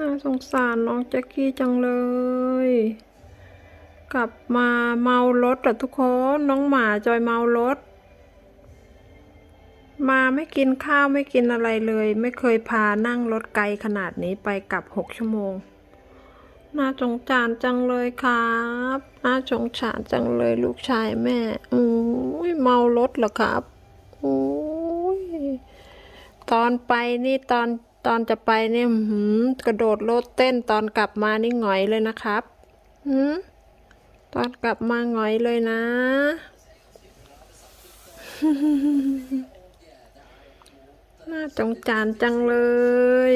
น่าสงสารน้องแจ็คกี้จังเลย กลับมาเมารถเหรอทุกคนน้องหมาจอยเมารถ มาไม่กินข้าวไม่กินอะไรเลย ไม่เคยพานั่งรถไกลขนาดนี้ไปกลับหกชั่วโมง น่าสงสารจังเลยครับ น่าสงสารจังเลยลูกชายแม่อุ้ยเมารถเหรอครับอุ้ยตอนไปนี่ตอน ตอนจะไปเนี่ยหืมกระโดดโลดเต้นตอนกลับมานี่หงอยเลยนะครับหืมตอนกลับมาหงอยเลยนะ น่าจงจานจังเลย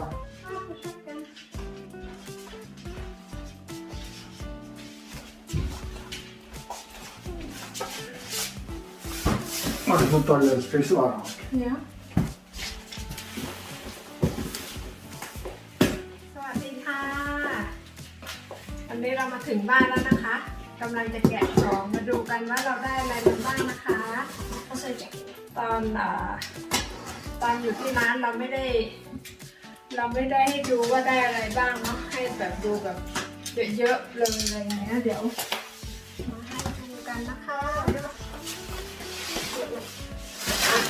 Fotboll. Har du fått alle spisevarene? Ja สวัสดีค่ะ วันนี้เรามาถึงบ้านแล้วนะคะกำลังจะแกะของมาดูกันว่าเราได้อะไรมาบ้างนะคะ Och så Jackie. ตอนเออตอนอยู่ที่ร้านเราไม่ได้ เราไม่ได้ให้ดูว่าได้อะไรบ้างเนาะให้แบบดูแบบเยอะๆเลยอะไรอย่างเงี้ยเดี๋ยวมาให้ดูกันนะคะอะ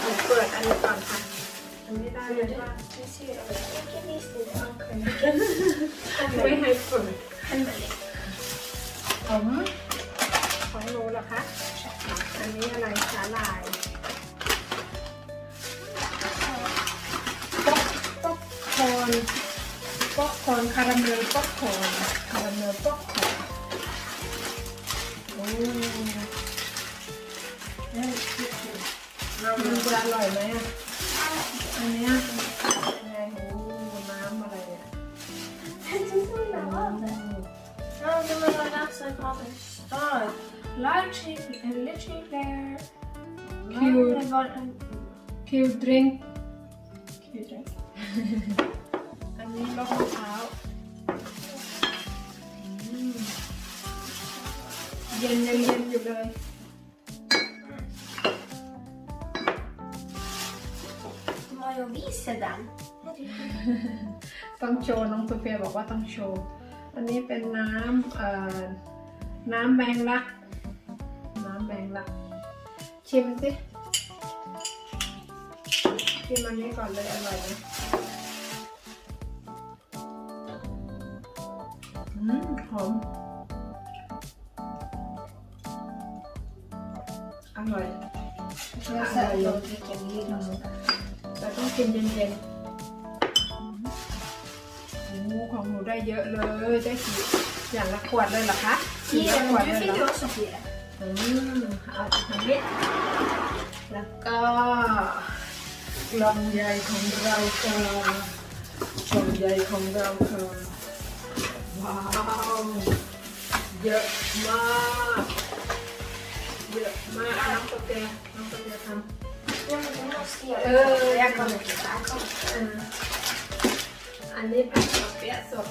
หนูเปิดอันนี้ก่อนค่ะอันนี้ได้เลยบ้าง Du ser Jackie visste det. ไม่ให้เปิด Hemligt. ผมของหนูเหรอคะอันนี้อะไรสาหร่าย คอนป๊อกคอนคาราเมลป๊อกคอนคาราเมลป๊อกคอนโอ้เอ้ยมันจะอร่อยไหมอะอันเนี้ยยังไงโอ้น้ำอะไรเนี่ย Du får göra det. Ja, det var någon som kom en stad. Large chili, en little there. Cute. Det นนี้รสมะพร้าวอืมเย็นยังเย็นอยู่เลย Må jag visa den? ต้องโชว์น้องโซเฟียบอกว่าต้องโชว์ อันนี้เป็นน้ำเอ่อน้ำแมงลัก น้ำแมงลัก ชิมสิชิมอันนี้ก่อนเลยอร่อยไหม หอม อร่อย Jag säger att jag dricker lilla sådär. แต่ต้องกินเย็นๆโอ้ของหนูได้เยอะเลย ได้กี่อย่างละขวดเลยเหรอคะกี่ละ Fyra, ขวด men เลย du เหร fick อ också fyra. อืมเอาไปทำนิดแล้วก็กล่องใหญ่ของเราค่ะกล่องใหญ่ของเราค่ะว้าวเยอะมาก เยอะมากน้องกาแฟน้องกาแฟทำ Ja, men du måste göra Ö, det. jag Jag kommer inte. Jag kommer. เอออันนี้ผัดกะเปี๊ยสด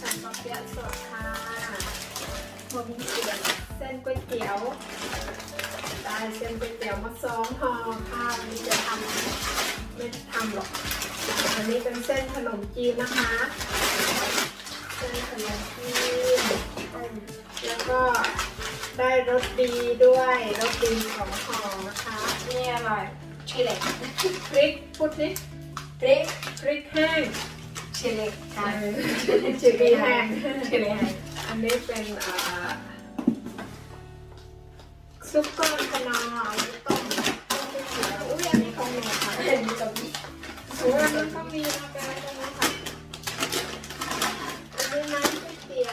ผัดกะเปี๊ยสดค่ะผมเสียบเส้นก๋วยเตี๋ยวได้เส้นก๋วยเตี๋ยวมาสองห่อค่ะวันนี้จะทำไม่ทำหรอกอันนี้เป็นเส้นขนมจีนนะคะ เส้นขนมจีนแล้วก็ได้รสดีด้วยรสดีสองห่อนะคะ Ner var chili. พริกพูดสิ Prick. พริกแห้ง Chili. เออชิลลี่แห้ง Chili här. อันนี้เป็นซุปก้อนคะน้าต้มต้มเตี๋ยวอุ้ยอันนี้ของหนูค่ะ En liten bit. อุ้ยอันนี้ก็มีนะคะอันนี้น้ำ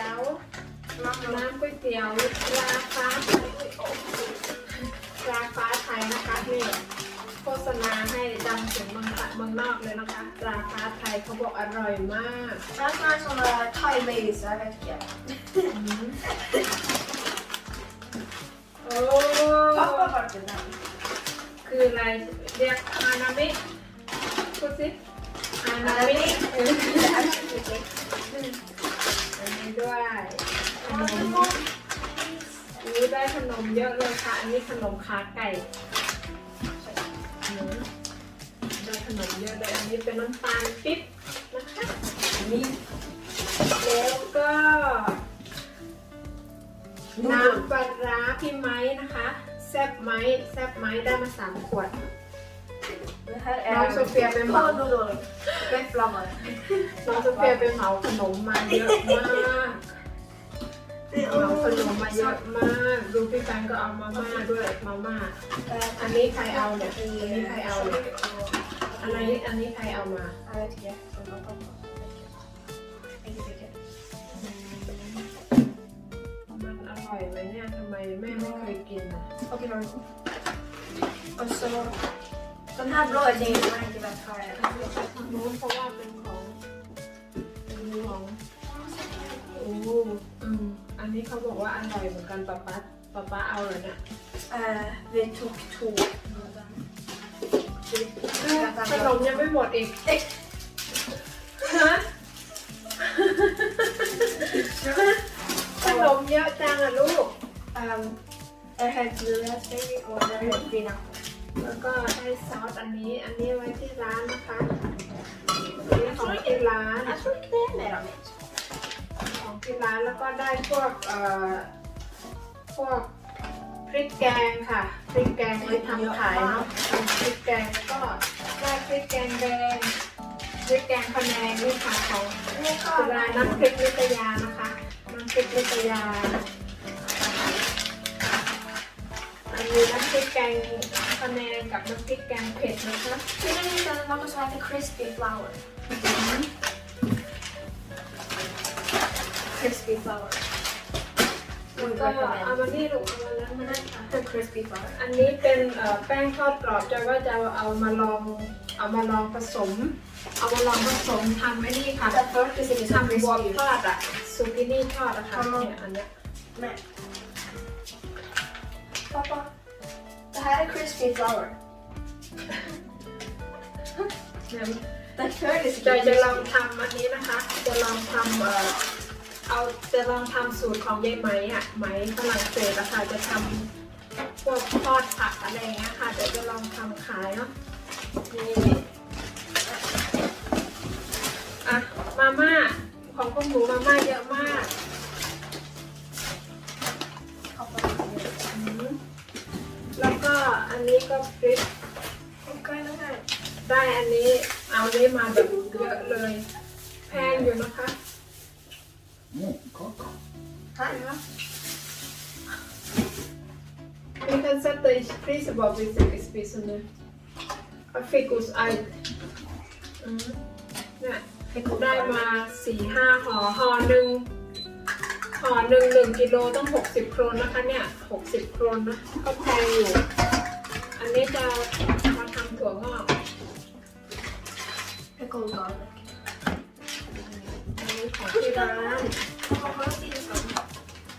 ก๋วยเตี๋ยวน้ำก๋วยเตี๋ยวราฟ้าไทยอุ๊ยโอ้ราฟ้าไทยนะคะนี่โฆษณาให้ดังถึงเมืองไทยเมืองนอกเลยนะคะราฟ้าไทยเขาบอกอร่อยมาก Den smakar som några thai ladies, jag vet inte. โอ้ Pappa var det där. คืออะไรเรียกอานามิพูดสิอานามิเอออั นี้ด้วยขนมอู้ได้ขนมเยอะเลยค่ะ อันนี้ขนมขาไก่ได้ขนมเยอะเลย อันนี้เป็นน้ำตาลปิ๊บนะคะนี่แล้วก็น้ำปลาร้าพี่ไม้นะคะ แซบไม้แซบไม้ได้มาสามขวด Det här Någon som fel med mat. Pånodor. Bäfflammar. น้องโซเฟียไปเหมาขนมมาเยอะมากเหมาขนมมาเยอะมาก ดูพี่แฟนก็เอามาม่าด้วยมาม่า อันนี้ใครเอาเนี่ย อันนี้ใครเอาเนี่ยอันนี้อันนี้ใครเอามา Jag vet inte. Det var pappa. Inte มันอร่อยไหมเนี่ยทำไมแม่ไม่เคยกินอะ Okej, då. Och så... Den här blå är din, den här är inte värt för ทางนู้นเพราะว่าเป็นของเป็นของโอ้อืมอันนี้เขาบอกว่าอร่อยเหมือนกันป๊าป๊าป๊าป๊าเอาเลยเนี่ย Eh, vi tog två. ขนมยังไม่หมดอีกฮะขนมเยอะจังอะลูก Um, är helt lila steg och det är helt fina. แล้วก็ได้ซอสอันนี้ อันนี้ไว้ที่ร้านนะคะอันนี้ของที่ร้าน ของที่ร้านแล้วก็ได้พวกเอ่อพวกพริกแกงค่ะ พริกแกงไว้ทำขายเนาะพริกแกงแล้วก็ได้พริกแกงแดงพริกแกงพะแนงนี่ค่ะของนี่ก็ร้านน้ำพริกนิตยานะคะน้ำพริกนิตยาอันนี้น้ำพริกแกง พะแนงกับน้ำพริกแกงเผ็ดนะคะ Ser ni inte något som heter crispy flour? Crispy flour. แล้วก็เอามานี่ลูกเอามาแล้วมาได้ค่ะ The crispy flour. อันนี้เป็นเอ่อแป้งทอดกรอบจอยว่าจะเอามาลองเอามาลองผสม เอามาลองผสมทำไอ้นี่ค่ะ The first is it ทำ some บวบ crispy. ทอดอะซูกินี่ทอดอะค่ะเนี่ยอันเนี้ย Men. Pappa. Crispy flour. The third is จอยจะลองทำอันนี้นะคะ จะลองทำเอ่อเอาจะลองทำสูตรของยายไหมอะไหมฝรั่งเศสอะค่ะจะทำพวกทอดผักอะไรอย่างเงี้ยค่ะเดี๋ยวจะลองทำขายเนาะนี่อะมาม่าของพวกหนูมาม่าเยอะมาก แล้วก็อันนี้ก็พริก Okej, den här. ได้อันนี้เอานี้มาแบบเยอะเลย แพงอยู่นะคะ Mm, kaka. Ja. Vi kan sätta i priset bara vi ska spisa nu. Jag fick hos Aid. Mm. เนี่ยได้มาสี่ห้าห่อห่อหนึ่งห่อหนึ่งหนึ่งกิโลต้องหกสิบโครนนะคะเนี่ยหกสิบโครนนะก็แพงอยู่ อันนี้จะมาทำถั่วงอก Pickled garlic. อันนี้ของที่ร้าน Oh, how do you say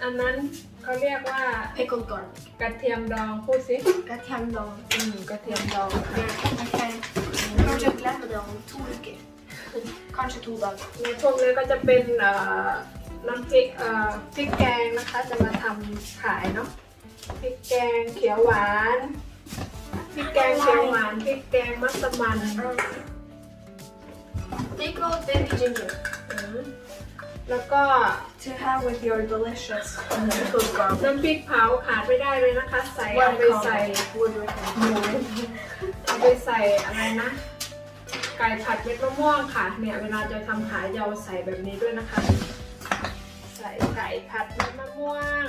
อันนั้นเขาเรียกว่า Pickled garlic. กระเทียมดองพูดสิ Jag kan dem. อืมกระเทียมดอง Jag kan kanske glömma dem om två veckor. Kanske två dagar. ในพวกนี้ก็จะเป็นเอ่อน้ำพริกเอ่อพริกแกงนะคะจะมาทำขายเนาะพริกแกงเขียวหวาน พริกแกงเขียวหวานพริกแกงมัสมั่น Pickled baby ginger. อืมแล้วก็ To have with your delicious pickled garlic. น้ำพริกเผาขาดไม่ได้เลยนะคะ ใส่เอาไปใส่ Would recommend. หมูเอาไปใส่อะไรนะ ไก่ผัดเม็ดมะม่วงค่ะ เนี่ยเวลาจะทำขายจะเอาใส่แบบนี้ด้วยนะคะ ใส่ไก่ผัดเม็ดมะม่วง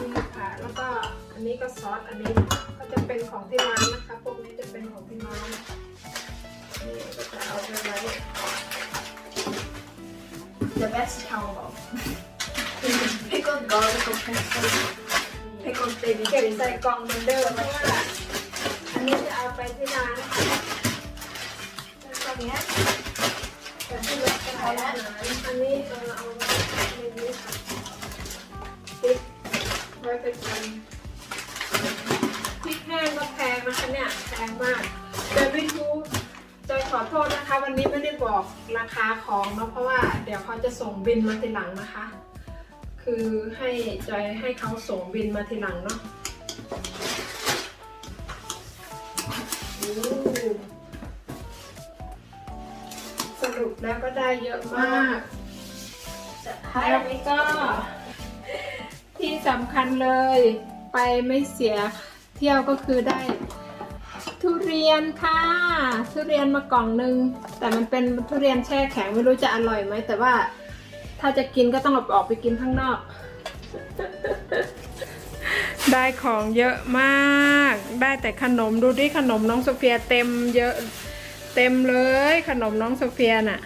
นี่ค่ะแล้วก็อั นนี้ก็ซอส อันนี้ก็จะเป็นของที่ร้านนะคะ พวกนี้จะเป็นของที่ร้านนี่ก็จะเอาไปไว้ The best cannibal. Pickled garlic or pencil. Pickled baby เก็บใส่ ginger. กล่องเหมือนเดิมเพราะว่าอันนี้จะเอาไปที่ร้าน Kom igen. แต่ที่ร้านขายอาหารอันนี้เออเอาไว้ในนี้ค่ะติ๊ก แห้งก็แพงนะคะเนี่ยแพงมากเดินไม่รู้จอยขอโทษนะคะ วันนี้ไม่ได้บอกราคาของเนาะเพราะว่าเดี๋ยวเขาจะส่งบินมาทีหลังนะคะ คือให้จอยให้เขาส่งบินมาทีหลังเนาะสรุปแล้วก็ได้เยอะมากแล้วก็ที่สำคัญเลยไปไม่เสีย เที่ยวก็คือได้ ทุเรียนค่ะ ทุเรียนมากล่องหนึง แต่มันเป็นทุเรียนแช่แข็งไม่รู้จะอร่อยไหม แต่ว่าถ้าจะกินก็ต้องออกไปกินข้างนอก ได้ของเยอะมาก ได้แต่ขนมดูดิขนมน้องโซเฟียเต็มเยอะเต็มเลยขนมน้องโซเฟียน่ะ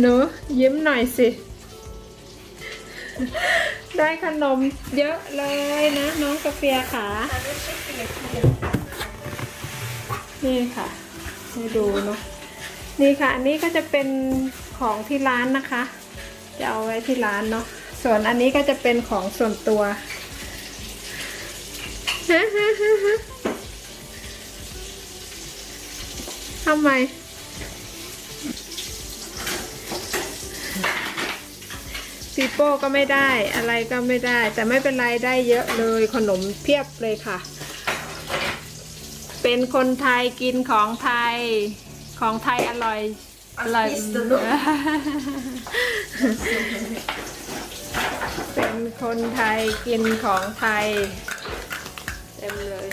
หนูยิ้มหน่อยสิ ได้ขนมเยอะเลยนะ น้องกาเฟียขานี่ค่ะให้ดูเนาะนี่ค่ะอันนี้ก็จะเป็นของที่ร้านนะคะ จะเอาไว้ที่ร้านเนาะส่วนอันนี้ก็จะเป็นของส่วนตัวทำไม ปีโป้ก็ไม่ได้อะไรก็ไม่ได้ แต่ไม่เป็นไรได้เยอะเลยขนมเพียบเลยค่ะ เป็นคนไทยกินของไทยของไทยอร่อยอร่อย เป็นคนไทยกินของไทย เต็มเลย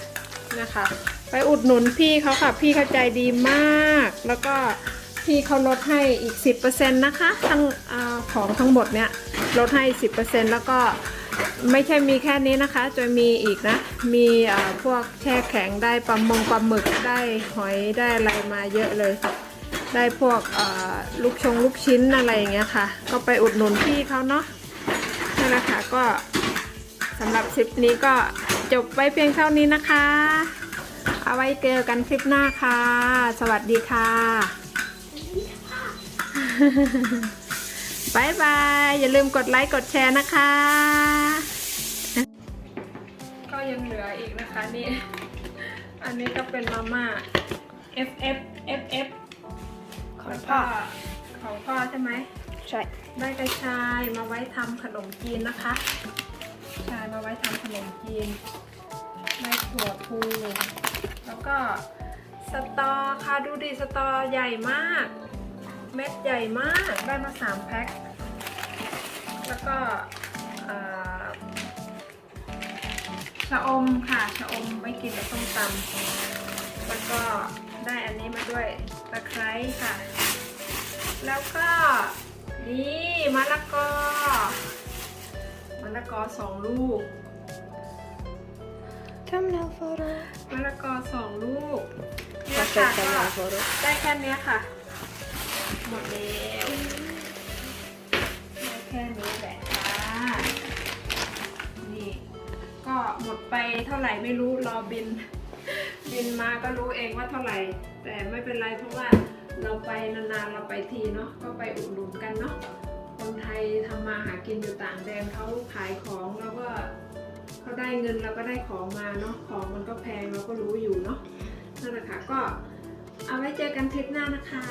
นะคะ ไปอุดหนุนพี่เขาค่ะ พี่เขาใจดีมาก แล้วก็ พี่เขาลดให้อีก 10%นะคะทั้งอของทั้งหมดเนี้ยลดให้ 10%แล้วก็ไม่ใช่มีแค่นี้นะคะ จะมีอีกนะ มีพวกแช่แข็งได้ปลามงปลาหมึกได้หอยได้อะไรมาเยอะเลย ได้พวกลูกชงลูกชิ้นอะไรอย่างเงี้ยค่ะ ก็ไปอุดหนุนพี่เขาเนาะนั่นแหละค่ะก็สำหรับคลิปนี้ก็จบไว้เพียงเท่านี้นะคะ เอาไว้เจอกันคลิปหน้าค่ะ สวัสดีค่ะ บายบาย อย่าลืมกดไลค์กดแชร์นะคะ ก็ยังเหลืออีกนะคะนี่ อันนี้ก็เป็นมาม่า F F F F ของพ่อของพ่อใช่ไหมใช่ได้กระชายมาไว้ทำขนมจีนนะคะกระชายมาไว้ทำขนมจีนได้ถั่วพูแล้วก็สตอค่ะดูดิสตอใหญ่มาก เม็ดใหญ่มากได้มาสามแพ็ค แล้วก็อ่าชะอมค่ะชะอมไม่กินกับส้มตำแล้วก็ได้อันนี้มาด้วยตะไคร้ค่ะ แล้วก็นี่มะละกอมะละกอสองลูก Thumbnail photo. มะละกอสองลูกเนี่ยค่ะก็ได้แค่เนี้ยค่ะ หมดแล้วแค่นี้แหละค่ะนี่ก็หมดไปเท่าไหร่ไม่รู้รอบิน บินมาก็รู้เองว่าเท่าไหร่ แต่ไม่เป็นไรเพราะว่าเราไปนานๆเราไปทีเนาะก็ไปอุดหนุนกันเนาะคนไทยทำมาหากินอยู่ต่างแดนเขาขายของแล้วก็เขาได้เงินเราก็ได้ของมาเนาะของมันก็แพงเราก็รู้อยู่เนาะนั่นแหละค่ะก็เอาไว้เจอกันทริปหน้านะคะ